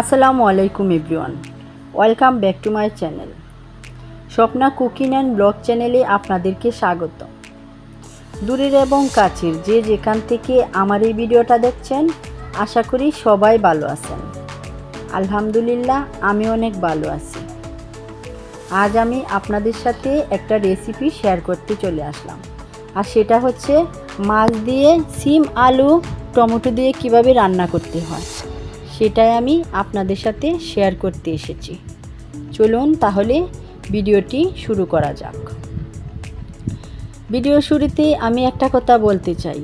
আসসালামু আলাইকুম everyone. Welcome back to my channel. Swapna cooking and blog চ্যানেলে আপনাদেরকে স্বাগত। দূরের এবং কাছের যে যেখান থেকে আমার এই ভিডিওটা দেখছেন, আশা করি সবাই ভালো আছেন। আলহামদুলিল্লাহ, আমি অনেক ভালো আছি। আজ আমি আপনাদের সাথে একটা রেসিপি শেয়ার করতে চলে আসলাম। আর সেটা হচ্ছে মাছ দিয়ে, সিম, আলু, টমেটো দিয়ে কীভাবে রান্না করতে হয়। সেটাই আমি আপনাদের সাথে শেয়ার করতে এসেছি। চলুন তাহলে ভিডিওটি শুরু করা যাক। ভিডিও শুরুতে আমি একটা কথা বলতে চাই।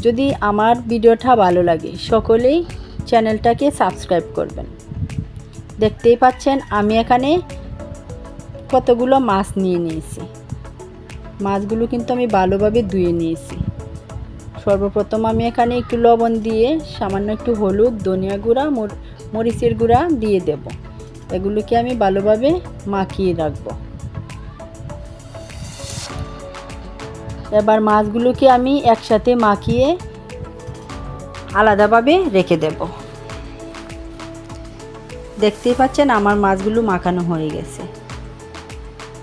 যদি আমার ভিডিওটা ভালো লাগে, সকলেই চ্যানেলটাকে সাবস্ক্রাইব করবেন। দেখতেই পাচ্ছেন আমি এখানে কতগুলো মাছ নিয়ে নিয়েছি। মাছগুলো কিন্তু আমি ভালোভাবে ধুয়ে নিয়েছি। সর্বপ্রথম আমি এখানে একটু লবণ দিয়ে সামান্য একটু হলুদ, ধনিয়া গুঁড়া, মর- মরিচের গুঁড়া দিয়ে দেব। এগুলোকে আমি ভালোভাবে মাখিয়ে রাখব। এবার মাছগুলোকে আমি একসাথে মাখিয়ে আলাদাভাবে রেখে দেব। দেখতেই পাচ্ছেন আমার মাছগুলো মাখানো হয়ে গেছে।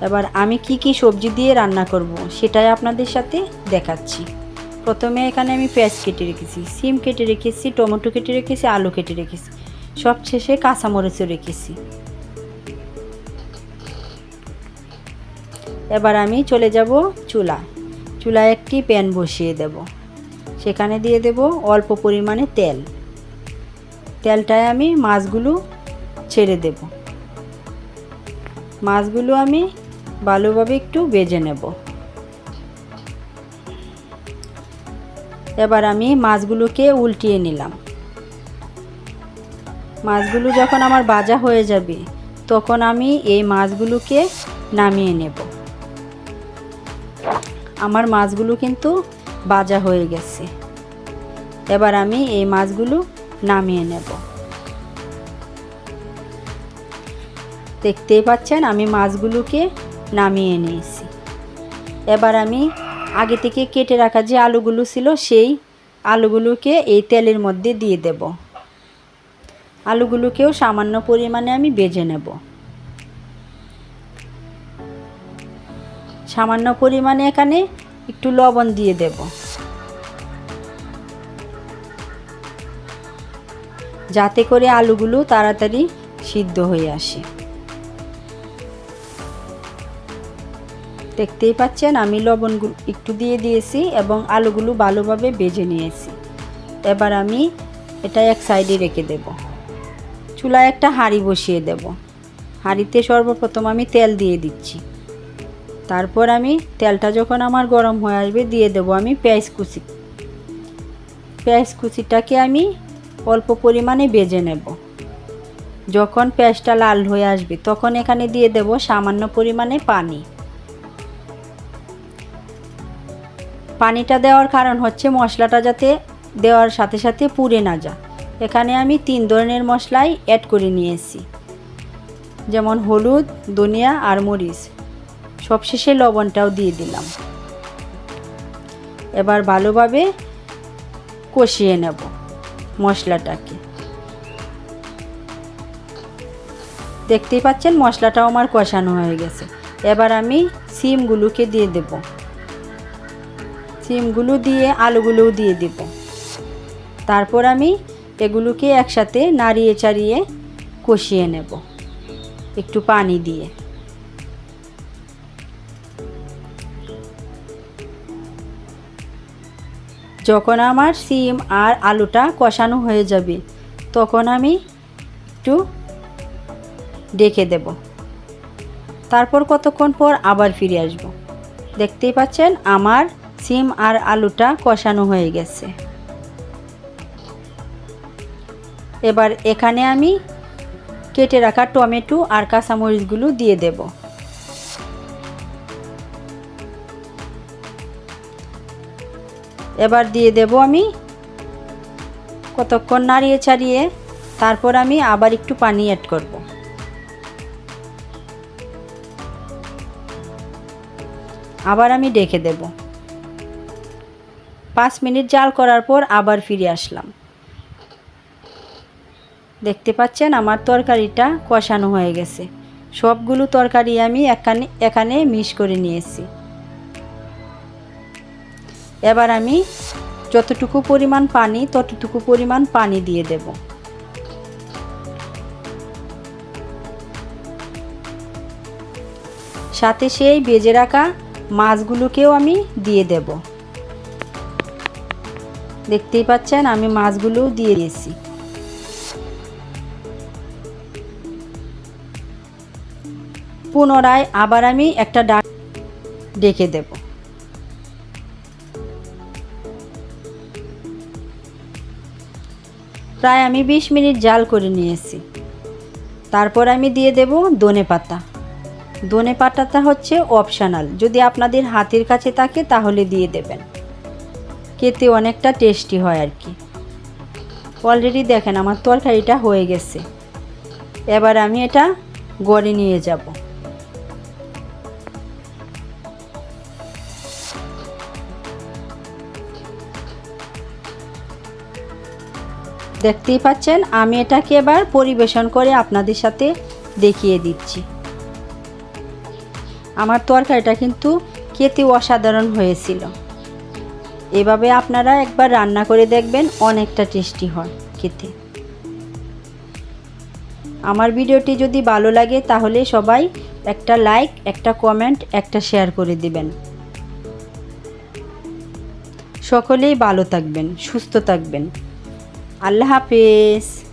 এবার আমি কি কি সবজি দিয়ে রান্না করব সেটাই আপনাদের সাথে দেখাচ্ছি। প্রথমে এখানে আমি পেঁয়াজ কেটে রেখেছি, সিম কেটে রেখেছি, টমেটো কেটে রেখেছি, আলু কেটে রেখেছি। সব শেষে কাঁচামরিচও রেখেছি। এবার আমি চলে যাব চুলা চুলায় একটি প্যান বসিয়ে দেব। সেখানে দিয়ে দেব অল্প পরিমাণে তেল। তেলটায় আমি মাছগুলো ছেড়ে দেব। মাছগুলো আমি ভালোভাবে একটু বেজে নেব। এবার আমি মাছগুলোকে উল্টিয়ে নিলাম। মাছগুলো যখন আমার ভাজা হয়ে যাবে, তখন আমি এই মাছগুলোকে নামিয়ে নেব। আমার মাছগুলো কিন্তু ভাজা হয়ে গেছে। এবার আমি এই মাছগুলো নামিয়ে নেব। দেখতেই পাচ্ছেন, আমি মাছগুলোকে নামিয়ে নিয়েছি। এবার আমি আগে থেকে কেটে রাখা যে আলুগুলো ছিল সেই আলুগুলোকে এই তেলের মধ্যে দিয়ে দেব। আলুগুলোকেও সামান্য পরিমাণে আমি বেজে নেব। সামান্য পরিমাণে এখানে একটু লবণ দিয়ে দেব। যাতে করে আলুগুলো তাড়াতাড়ি সিদ্ধ হয়ে আসে। দেখতেই পাচ্ছেন, আমি লবণগুলো একটু দিয়ে দিয়েছি এবং আলুগুলো ভালোভাবে বেজে নিয়েছি। এবার আমি এটা এক সাইডে রেখে দেব। চুলায় একটা হাঁড়ি বসিয়ে দেব। হাঁড়িতে সর্বপ্রথম আমি তেল দিয়ে দিচ্ছি। তারপর আমি তেলটা যখন আমার গরম হয়ে আসবে দিয়ে দেব আমি পেঁয়াজ কুচি। পেঁয়াজ কুচিটাকে আমি অল্প পরিমাণে বেজে নেব। যখন পেঁয়াজটা লাল হয়ে আসবে তখন এখানে দিয়ে দেব সামান্য পরিমাণে পানি। পানিটা দেওয়ার কারণ হচ্ছে মশলাটা যাতে দেওয়ার সাথে সাথে পুড়ে না যায়। এখানে আমি তিন ধরনের মশলাই অ্যাড করে নিয়েছি। যেমন হলুদ, ধনিয়া আর মরিচ। সবশেষে লবণটাও দিয়ে দিলাম। এবার ভালোভাবে কষিয়ে নেব মশলাটাকে। দেখতেই পাচ্ছেন মশলাটাও আমার কষানো হয়ে গেছে। এবার আমি সিমগুলোকে দিয়ে দেব। সিমগুলো দিয়ে আলুগুলোও দিয়ে দেব। তারপর আমি এগুলোকে একসাথে নাড়িয়ে চাড়িয়ে কষিয়ে নেব একটু পানি দিয়ে। যখন আমার সিম আর আলুটা কষানো হয়ে যাবে, তখন আমি একটু ডেকে দেব। তারপর কতক্ষণ পর আবার ফিরে আসব? দেখতেই পাচ্ছেন আমার সিম আর আলুটা কষানো হয়ে গেছে। এবার এখানে আমি কেটে রাখা টমেটো আর কাঁচামরিচগুলো দিয়ে দেবো। এবার দিয়ে দেব আমি কতক্ষণ নাড়িয়ে ছাড়িয়ে, তারপর আমি আবার একটু পানি অ্যাড করব। আবার আমি ডেকে দেব। পাঁচ মিনিট জাল করার পর আবার ফিরে আসলাম। দেখতে পাচ্ছেন আমার তরকারিটা কষানো হয়ে গেছে। সবগুলো তরকারি আমি এখানে এখানে মিশ করে নিয়েছি। এবার আমি যতটুকু পরিমাণ পানি, ততটুকু পরিমাণ পানি দিয়ে দেব। সাথে সেই বেজে রাখা মাছগুলোকেও আমি দিয়ে দেব। দেখতেই পাচ্ছেন, আমি মাছগুলোও দিয়ে দিয়েছি। পুনরায় আবার আমি একটা ডাক ডেকে দেব। প্রায় আমি বিশ মিনিট জাল করে নিয়েছি। তারপর আমি দিয়ে দেব দনে পাতা। দনে পাতাটা হচ্ছে অপশানাল। যদি আপনাদের হাতের কাছে থাকে, তাহলে দিয়ে দেবেন। খেতে অনেকটা টেস্টি হয় আর কি। অলরেডি দেখেন আমার তরকারিটা হয়ে গেছে। এবার আমি এটা গড়ে নিয়ে যাব। দেখতেই পাচ্ছেন, আমি এটাকে এবার পরিবেশন করে আপনাদের সাথে দেখিয়ে দিচ্ছি। আমার তরকারিটা কিন্তু খেতে অসাধারণ হয়েছিল। এভাবে আপনারা একবার রান্না করে দেখবেন অনেকটা টেস্টি হয় খেতে। আমার ভিডিওটি যদি ভালো লাগে তাহলে সবাই একটা লাইক, একটা কমেন্ট, একটা শেয়ার করে দিবেন। সকলেই ভালো থাকবেন, সুস্থ থাকবেন। আল্লাহ হাফেজ।